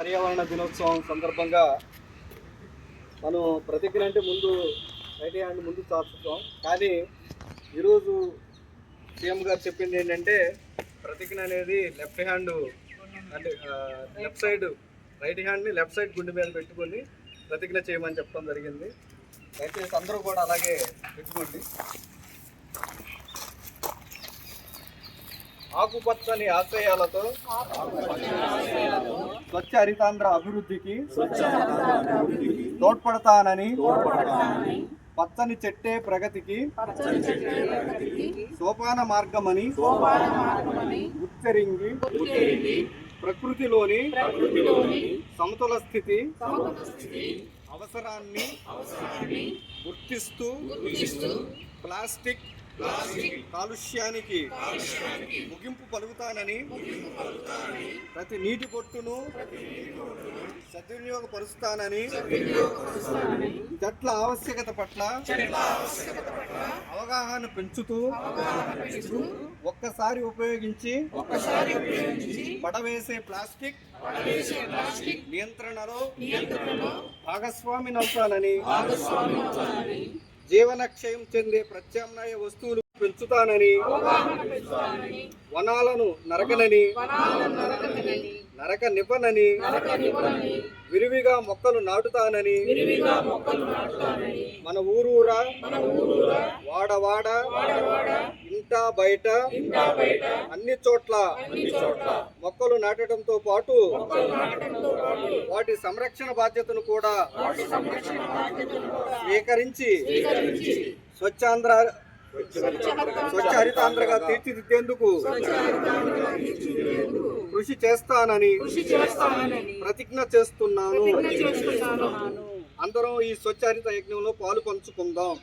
పర్యావరణ దినోత్సవం సందర్భంగా మనం ప్రతిజ్ఞ అంటే ముందు రైట్ హ్యాండ్ ముందు చాచుతాం. కానీ ఈరోజు సీఎం గారు చెప్పింది ఏంటంటే ప్రతిజ్ఞ అనేది లెఫ్ట్ హ్యాండ్ అంటే లెఫ్ట్ సైడ్ రైట్ హ్యాండ్ని లెఫ్ట్ సైడ్ గుండె మీద పెట్టుకొని ప్రతిజ్ఞ చేయమని చెప్పడం జరిగింది. దయచేసి అందరూ కూడా అలాగే పెట్టుకోండి. ఆకుపచ్చని ఆశయాలతో స్వచ్ఛ హరితాంధ్ర అభివృద్ధికి తోడ్పడతానని పచ్చని చెట్టే ప్రగతికి సోపాన మార్గమని ఉచ్చరింగి ప్రకృతిలోని సమతుల స్థితి అవసరాన్ని గుర్తిస్తూ ప్లాస్టిక్ కాలుష్యానికి ముగింపు పలుకుతానని ప్రతి నీటి పొట్టును సద్వినియోగపరుస్తానని చెట్ల ఆవశ్యకత పట్ల అవగాహన పెంచుతూ ఒక్కసారి ఉపయోగించి పడవేసే ప్లాస్టిక్ నియంత్రణలో భాగస్వామి నవుతానని జీవనక్షయం చెందే ప్రత్యామ్నాయ వస్తువులు పెంచుతానని వనాలను నరకనని నరక నిపనని విరివిగా మొక్కలు నాటుతానని మన ఊరూరా వాడవాడ ఇంటా బయట అన్ని చోట్ల మొక్కలు నాటడంతో పాటు వాటి సంరక్షణ బాధ్యతను కూడా స్వీకరించి స్వచ్ఛాంధ్ర స్వచ్ఛ హరితాంధ్రగా తీర్చిదిద్దేందుకు కృషి చేస్తానని ప్రతిజ్ఞ చేస్తున్నాను. అందరం ఈ స్వచ్ఛ హరిత యజ్ఞంలో పాలు పంచుకుందాం.